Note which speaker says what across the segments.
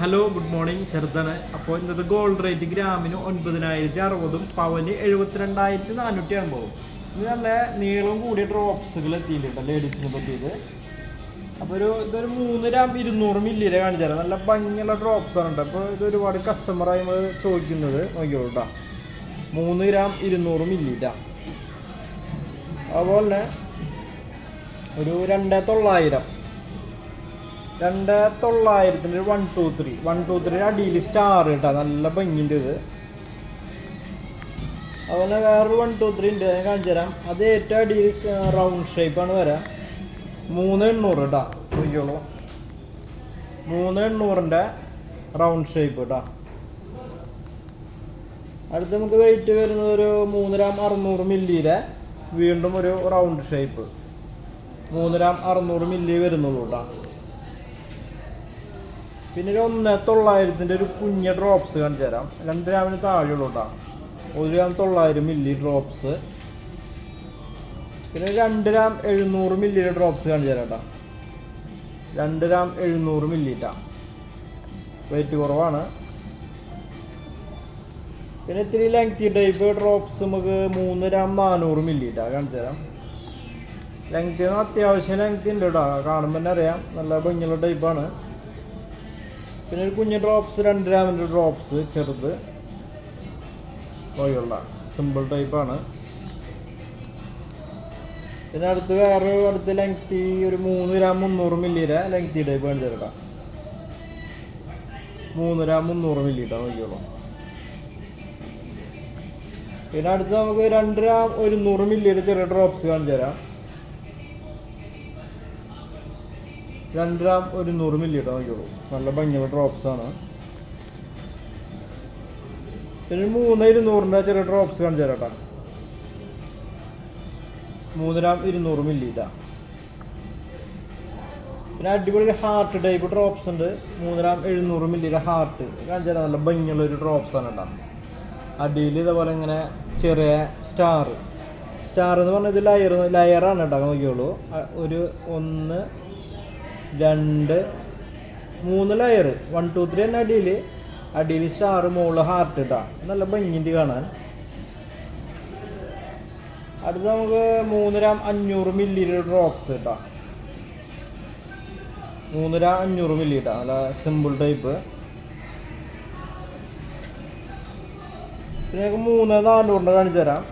Speaker 1: Hello good morning ശരത്താണ് അപ്പോൾ ഇന്നത്തെ gold rate ഗ്രാമിന് ഒൻപതിനായിരത്തി അറുപതും പവന് എഴുപത്തിരണ്ടായിരത്തി നാനൂറ്റി അൻപതും ഇത് നല്ല നീളം കൂടിയ ഡ്രോപ്സുകൾ എത്തിയിട്ടുണ്ട് ലേഡീസിനെ പറ്റിയത് അപ്പോൾ ഒരു ഇതൊരു മൂന്ന് ഗ്രാം ഇരുന്നൂറ് മില്ലിയിലെ കാണിച്ചു തരാം. നല്ല ഭംഗിയുള്ള ഡ്രോപ്സ് ആണ് കേട്ടോ. അപ്പോൾ ഇത് ഒരുപാട് കസ്റ്റമറായി നമ്മൾ ചോദിക്കുന്നത് നോക്കിയോളൂ മൂന്ന് ഗ്രാം ഇരുന്നൂറ് മില്ലിയിട്ടാ അതുപോലെ തന്നെ ഒരു രണ്ട് തൊള്ളായിരം. രണ്ട് തൊള്ളായിരത്തിന്റെ one two three one two three അടിയിൽ സ്റ്റാർ കേട്ടോ. നല്ല ഭംഗിന്റെ ഇത്. അതുപോലെ വേറൊരു വൺ ടു ത്രീ ഉണ്ട്. ഞാൻ കാണിച്ചു തരാം. അത് ഏറ്റവും അടിയിൽ റൗണ്ട് ഷേപ്പാണ് വരാം. മൂന്ന് എണ്ണൂറ് കേട്ടോ. നോക്കിയോളൂ മൂന്ന് എണ്ണൂറിന്റെ റൗണ്ട് ഷേപ്പ് കേട്ടോ. അടുത്ത് നമുക്ക് വെയിറ്റ് വരുന്നത് ഒരു മൂന്നരാം അറുന്നൂറ് മില്ലിയുടെ വീണ്ടും ഒരു റൗണ്ട് ഷേപ്പ് മൂന്നരാം അറുന്നൂറ് മില്ലി വരുന്നുള്ളൂ കേട്ടോ. പിന്നെ ഒരു ഒന്ന് തൊള്ളായിരത്തിന്റെ ഒരു കുഞ്ഞ ഡ്രോപ്സ് കാണിച്ചു തരാം. രണ്ട് ഗ്രാമിന് താഴെയുള്ളൂ ഒരു ഗ്രാം തൊള്ളായിരം മില്ലി ഡ്രോപ്സ് പിന്നെ രണ്ട് ഗ്രാം എഴുന്നൂറ് മില്ലിയുടെ ഡ്രോപ്സ് കാണിച്ചു തരാം കേട്ടോ രണ്ട് ഗ്രാം എഴുന്നൂറ് മില്ലിട്ടാ വെയിറ്റ് കുറവാണ്. പിന്നെ ഇത്തിരി ലെങ്തി ടൈപ്പ് ഡ്രോപ്സ് നമുക്ക് മൂന്ന് ഗ്രാം നാനൂറ് മില്ലിട്ടാ കാണിച്ചു തരാം. ലെങ്തി അത്യാവശ്യം ലെങ്തി ഉണ്ട് കേട്ടോ കാണുമ്പോൾ തന്നെ അറിയാം. നല്ല ഭംഗിയുള്ള ടൈപ്പാണ് പിന്നെ ഒരു കുഞ്ഞ് ഡ്രോപ്സ് രണ്ട് ഗ്രാമിന്റെ ഡ്രോപ്സ് ചെറുത്. പോയുള്ള സിമ്പിൾ ടൈപ്പാണ് പിന്നെ അടുത്ത് വേറെ അടുത്ത് ലെങ്തി ഒരു മൂന്ന് ഗ്രാം മുന്നൂറ് മില്ലിയുടെ ലെങ്തി ടൈപ്പ് വേണ്ടി തരട്ടാ മൂന്ന് ഗ്രാം മുന്നൂറ് മില്ലി ഇട്ടാ നോക്കിയോളൂ പിന്നെ അടുത്ത് നമുക്ക് രണ്ട് ഗ്രാം ഒരുന്നൂറ് മില്ലിയുടെ ചെറിയ ഡ്രോപ്സ് കാണിച്ചു തരാം. രണ്ട് ഗ്രാം ഒരു നൂറ് മില്ലി ഇടാൻ നോക്കിയോളൂ നല്ല ഭംഗിയുള്ള ആണ്. പിന്നെ മൂന്ന് ഇരുന്നൂറിന്റെ ചെറിയ ഡ്രോപ്സ് കാണിച്ചു തരാം മൂന്ന് ഗ്രാം ഇരുന്നൂറ് മില്ലി ഇതാ പിന്നെ അടിപൊളി ഹാർട്ട് ടൈപ്പ് ഡ്രോപ്സ് ഉണ്ട്. മൂന്ന് ഗ്രാം എഴുന്നൂറ് മില്ലിയുടെ ഹാർട്ട് കാണിച്ചു തരാം നല്ല ഭംഗിയുള്ള ഒരു ഡ്രോപ്സ് ആണ് കേട്ടോ. അടിയിൽ ഇതേപോലെ ഇങ്ങനെ ചെറിയ സ്റ്റാർ സ്റ്റാർ എന്ന് പറഞ്ഞാൽ ഇത് ലയർ ലയറാണ് കേട്ടോ നോക്കിയോളൂ ഒരു ഒന്ന് രണ്ട് മൂന്ന് ലെയർ വൺ ടു ത്രീ തന്നെ അടിയിൽ അടിയിൽ സ്റ്റാർ മുകളിൽ ഹാർട്ട് ഇട്ടാ നല്ല ഭംഗിന്റെ കാണാൻ. അടുത്ത് നമുക്ക് മൂന്ന് ഗ്രാം അഞ്ഞൂറ് മില്ലി റോക്സ് ഇട്ടാ മൂന്നര അഞ്ഞൂറ് മില്ലി ഇട്ടാ നല്ല സിമ്പിൾ ടൈപ്പ് പിന്നെ നമുക്ക് മൂന്ന് നാലുകൊണ്ട് കാണിച്ചു തരാം.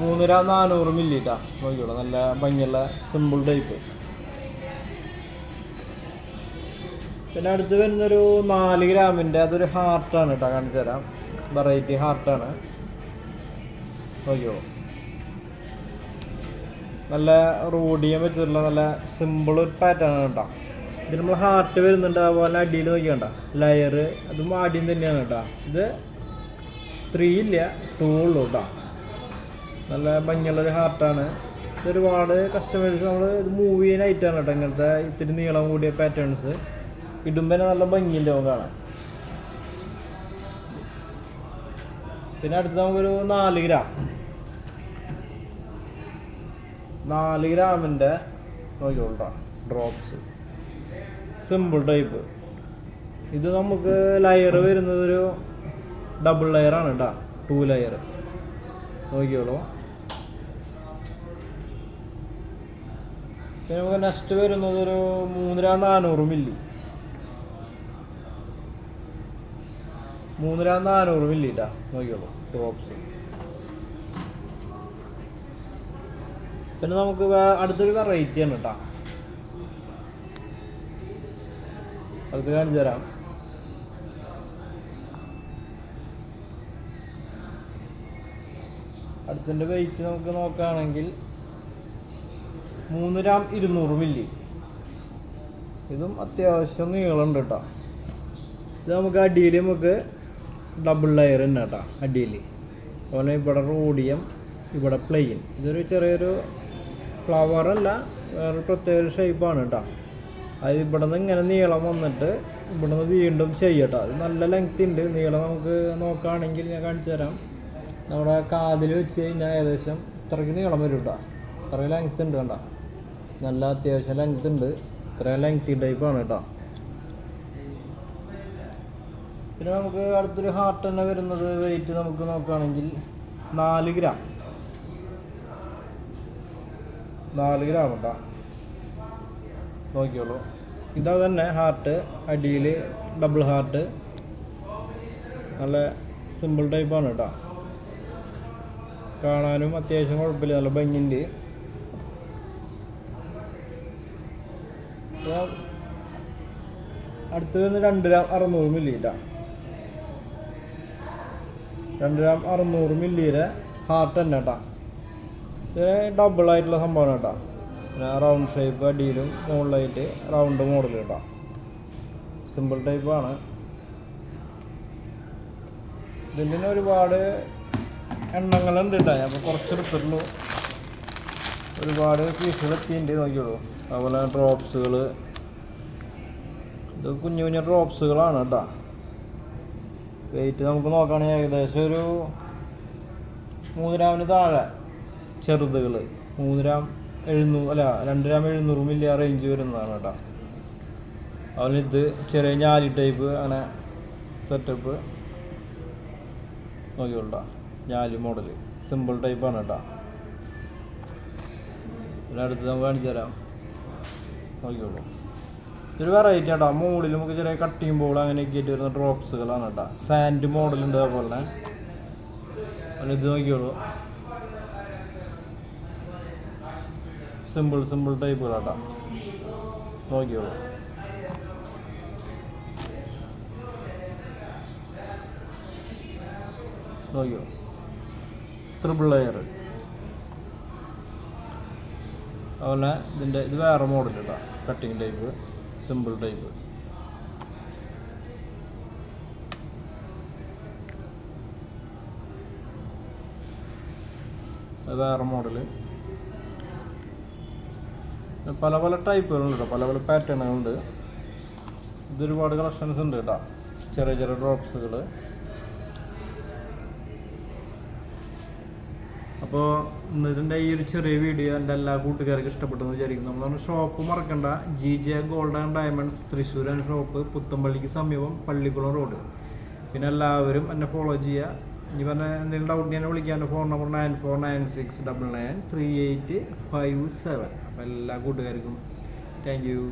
Speaker 1: മൂന്ന് ഗ്രാം നാനൂറ് മില്ലിട്ടാ. നോക്കിയോളൂ നല്ല ഭംഗിയുള്ള സിമ്പിൾ ടൈപ്പ് പിന്നെ അടുത്ത് വരുന്നൊരു നാല് ഗ്രാമിന്റെ അതൊരു ഹാർട്ടാണ് കേട്ടോ കാണിച്ചു തരാം. വെറൈറ്റി ഹാർട്ടാണ് നോക്കിയോളൂ നല്ല റോഡിയം വെച്ചിട്ടുള്ള നല്ല സിമ്പിൾ ഒരു പാറ്റേൺ ആണ് കേട്ടോ ഇത് നമ്മൾ ഹാർട്ട് വരുന്നുണ്ട് അതുപോലെ അടിയിൽ നോക്കിയണ്ട ലെയർ അതും ആദ്യം തന്നെയാണ് കേട്ടോ ഇത് ത്രീ ഇല്ല ടൂ ഉള്ളൂ കേട്ടോ നല്ല ഭംഗിയുള്ളൊരു ഹാർട്ടാണ്. ഇതൊരുപാട് കസ്റ്റമേഴ്സ് നമ്മൾ ഇത് മൂവ് ചെയ്യാൻ ഐറ്റാണ് കേട്ടോ ഇങ്ങനത്തെ ഇത്തിരി നീളം കൂടിയ പാറ്റേൺസ് ഇടുമ്പോൾ നല്ല ഭംഗിയുണ്ടാവും കാണാൻ. പിന്നെ അടുത്ത് നമുക്കൊരു നാല് ഗ്രാം. നാല് ഗ്രാമിന്റെ നോക്കിക്കോട്ടോ ഡ്രോപ്സ് സിമ്പിൾ ടൈപ്പ് ഇത് നമുക്ക് ലയർ വരുന്നത് ഒരു ഡബിൾ ലെയറാണ് കേട്ടോ ടു ലെയർ നോക്കിയോളൂ നമുക്ക് നെക്സ്റ്റ് വരുന്നത് ഒരു മൂന്നര നാനൂറ് മില്ലി. മൂന്നര നാനൂറ് മില്ലി ഇട്ടാ നോക്കിയോളൂ ഡ്രോപ്സ് പിന്നെ നമുക്ക് അടുത്തൊരു വെറൈറ്റി ആണ് കേട്ടോ അടുത്ത് കാണിച്ചു തരാം. അടുത്തിന്റെ വെയിറ്റ് നമുക്ക് നോക്കുകയാണെങ്കിൽ മൂന്ന് ഗ്രാം ഇരുന്നൂറ് മില്ലി ഇതും അത്യാവശ്യം നീളമുണ്ട് കേട്ടോ. ഇത് നമുക്ക് അടിയിൽ നമുക്ക് ഡബിൾ ലെയർ തന്നെ കേട്ടോ അടിയിൽ. അതുപോലെ ഇവിടെ റോഡിയം ഇവിടെ പ്ലെയിൻ ഇതൊരു ചെറിയൊരു ഫ്ലവർ അല്ല വേറെ പ്രത്യേക ഷേപ്പാണ് കേട്ടോ. അത് ഇവിടെ നിന്ന് ഇങ്ങനെ നീളം വന്നിട്ട് ഇവിടെ നിന്ന് വീണ്ടും ചെയ്യട്ടോ അത് നല്ല ലെങ്ത് ഉണ്ട്. നീളം നമുക്ക് നോക്കുകയാണെങ്കിൽ ഞാൻ കാണിച്ചു തരാം. നമ്മുടെ കാതിൽ വെച്ച് കഴിഞ്ഞാൽ ഏകദേശം ഇത്രയ്ക്ക് നീളം വരും കേട്ടോ. ഇത്രയും ലെങ്ത് ഉണ്ട് കണ്ട. നല്ല അത്യാവശ്യം ലെങ്ത് ഉണ്ട്. ഇത്രയും ലെങ്തി ടൈപ്പാണ് കേട്ടോ പിന്നെ നമുക്ക് അടുത്തൊരു ഹാർട്ട് തന്നെ വരുന്നത് വെയിറ്റ് നമുക്ക് നോക്കുകയാണെങ്കിൽ നാല് ഗ്രാം നാല് ഗ്രാം കേട്ടോ നോക്കിയോളൂ ഇതാ തന്നെ ഹാർട്ട് അടിയിൽ ഡബിൾ ഹാർട്ട് നല്ല സിമ്പിൾ ടൈപ്പാണ് കേട്ടോ കാണാനും അത്യാവശ്യം കുഴപ്പമില്ല. നല്ല ഭംഗിയുണ്ട്. അടുത്ത് വന്ന് രണ്ട് ഗ്രാം അറുന്നൂറ് മില്ലി കേട്ടോ രണ്ട് ഗ്രാം അറുന്നൂറ് മില്ലിയുടെ ഹാർട്ട് തന്നെ കേട്ടോ ഇത് ഡബിൾ ആയിട്ടുള്ള സംഭവമാണ് കേട്ടോ പിന്നെ റൗണ്ട് ഷേപ്പ് അടിയിലും മുകളിലായിട്ട് റൗണ്ട് മോഡൽ കേട്ടോ സിമ്പിൾ ടൈപ്പാണ് തന്നെ ഒരുപാട് എണ്ണങ്ങളുണ്ട് കേട്ടോ അപ്പോൾ കുറച്ച് എടുത്തിട്ടുള്ളൂ. ഒരുപാട് പീസുകൾ എത്തിയിട്ടുണ്ട് നോക്കിയോളൂ അതുപോലെ ഡ്രോപ്സുകൾ ഇത് കുഞ്ഞു കുഞ്ഞു ഡ്രോപ്സുകളാണ് കേട്ടോ. വെയിറ്റ് നമുക്ക് നോക്കുകയാണെങ്കിൽ ഏകദേശം ഒരു മൂന്ന് ഗ്രാമിന് താഴെ ചെറുതുകൾ. മൂന്ന് ഗ്രാം എഴുന്നൂറ് അല്ല രണ്ട് ഗ്രാം എഴുന്നൂറ് മില്ലി റേഞ്ച് വരുന്നതാണ് കേട്ടോ. അതുപോലെ ഇത് ചെറിയ ഞാലി ടൈപ്പ് അങ്ങനെ സെറ്റപ്പ് നോക്കിയോളൂ ഞാലി മോഡൽ സിമ്പിൾ ടൈപ്പാണ് കേട്ടോ. പിന്നെ അടുത്ത് നമുക്ക് കാണിച്ചു തരാം നോക്കിയോളൂ ഇതൊരു വെറൈറ്റി ആട്ടോ. മുകളിൽ നമുക്ക് ചെറിയ കട്ടിങ് ബോൾ അങ്ങനെ ആയിട്ട് വരുന്ന ഡ്രോപ്സുകളാണ് കേട്ടോ. സാൻഡ് മോഡലുണ്ട് അതുപോലെ. ഇത് നോക്കിയോളൂ സിമ്പിൾ സിമ്പിൾ ടൈപ്പുകളാട്ടോ നോക്കിയോളൂ നോക്കിയോ ട്രിപ്പിൾ ലെയർ അതുപോലെ ഇതിന്റെ ഇത് വേറെ മോഡൽ കേട്ടോ കട്ടിങ് ടൈപ്പ് സിമ്പിൾ ടൈപ്പ്. അത് വേറെ മോഡൽ. പല പല ടൈപ്പുകളുണ്ട് പല പല പാറ്റേണുകളുണ്ട്. ഇതൊരുപാട് കളക്ഷൻസ് ഉണ്ട് കേട്ടോ ചെറിയ ചെറിയ ഡ്രോപ്സുകൾ അപ്പോൾ ഇതിന്റെ ഈ ഒരു ചെറിയ വീഡിയോ എന്റെ എല്ലാ കൂട്ടുകാർക്കും ഇഷ്ടപ്പെട്ടെന്ന് വിചാരിക്കുന്നു. നമ്മൾ ഷോപ്പ് മറക്കണ്ട. G J gold and diamonds Thrissur and shop പുത്തമ്പള്ളിക്ക് സമീപം പള്ളിക്കുളം റോഡ് പിന്നെ എല്ലാവരും എന്നെ ഫോളോ ചെയ്യുക ഇനി പറഞ്ഞ എന്തെങ്കിലും ഡൗട്ട് ഞാൻ വിളിക്കാൻ phone number nine four nine six double nine three eight five seven അപ്പോൾ എല്ലാ കൂട്ടുകാർക്കും താങ്ക് യു